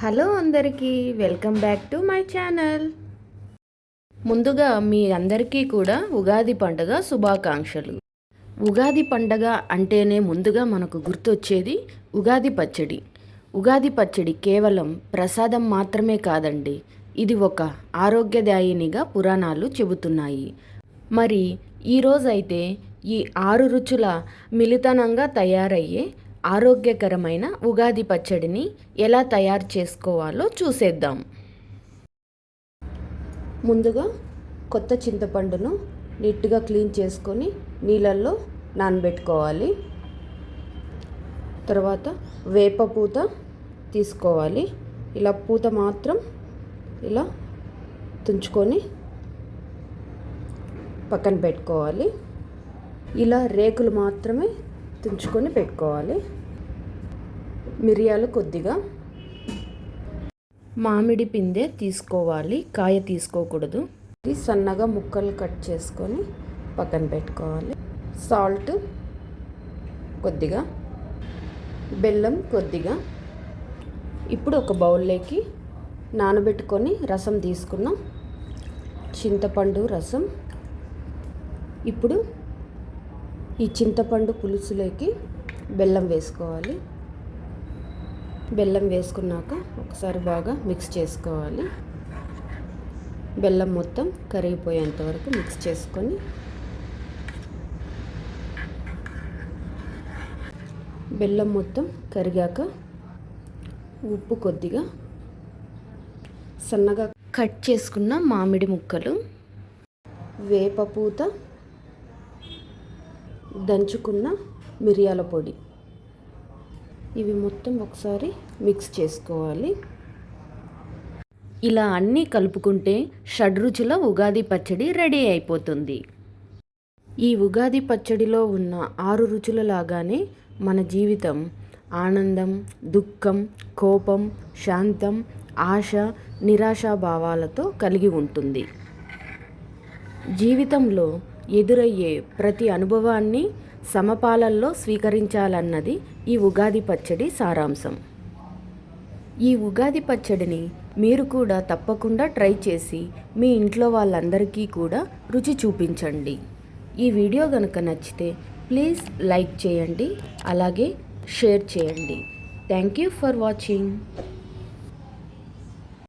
Hello అందరికీ welcome back to my channel. ముందుగా మీ అందరికీ కూడా ఉగాది పండుగ శుభాకాంక్షలు. ఉగాది పండగ అంటేనే ముందుగా మనకు గుర్తొచ్చేది ఉగాది పచ్చడి. ఉగాది పచ్చడి కేవలం ప్రసాదం మాత్రమే కాదండి ఇది ఒక ఆరోగ్యదాయినిగా పురాణాలు చెబుతున్నాయి. మరి ఈరోజైతే ఈ ఆరు రుచుల మిళితనంగా తయారయ్యే ఆరోగ్యకరమైన ఉగాది పచ్చడిని ఎలా తయారు చేసుకోవాలో చూసేద్దాం. ముందుగా కొత్త చింతపండును నీట్గా క్లీన్ చేసుకొని నీళ్ళల్లో నానబెట్టుకోవాలి. తర్వాత వేప పూత తీసుకోవాలి. ఇలా పూత మాత్రం ఇలా తుంచుకొని పక్కన పెట్టుకోవాలి. ఇలా రేకులు మాత్రమే తుంచుకొని పెట్టుకోవాలి. మిరియాలు కొద్దిగా మామిడి పిందె తీసుకోవాలి. కాయ తీసుకోకూడదు. ఇది సన్నగా ముక్కలు కట్ చేసుకొని పక్కన పెట్టుకోవాలి. సాల్ట్ కొద్దిగా బెల్లం కొద్దిగా. ఇప్పుడు ఒక బౌల్లోకి నానబెట్టుకొని రసం తీసుకున్నాం చింతపండు రసం. ఇప్పుడు ఈ చింతపండు పులుసులోకి బెల్లం వేసుకోవాలి. బెల్లం వేసుకున్నాక ఒకసారి బాగా మిక్స్ చేసుకోవాలి. బెల్లం మొత్తం కరిగిపోయేంత వరకు మిక్స్ చేసుకొని బెల్లం మొత్తం కరిగాక ఉప్పు కొద్దిగా సన్నగా కట్ చేసుకున్న మామిడి ముక్కలు వేప పూత దంచుకున్న మిరియాల పొడి. ఇవి మొత్తం ఒకసారి మిక్స్ చేసుకోవాలి. ఇలా అన్నీ కలుపుకుంటే షడ్రుచుల ఉగాది పచ్చడి రెడీ అయిపోతుంది. ఈ ఉగాది పచ్చడిలో ఉన్న ఆరు రుచుల లాగానే మన జీవితం ఆనందం దుఃఖం కోపం శాంతం ఆశ నిరాశా భావాలతో కలిగి ఉంటుంది. జీవితంలో ఎదురయ్యే ప్రతి అనుభవాన్ని సమపాలల్లో స్వీకరించాలన్నది ఈ ఉగాది పచ్చడి సారాంశం. ఈ ఉగాది పచ్చడిని మీరు కూడా తప్పకుండా ట్రై చేసి మీ ఇంట్లో వాళ్ళందరికీ కూడా రుచి చూపించండి. ఈ వీడియో కనుక నచ్చితే ప్లీజ్ లైక్ చేయండి అలాగే షేర్ చేయండి. Thank you for watching.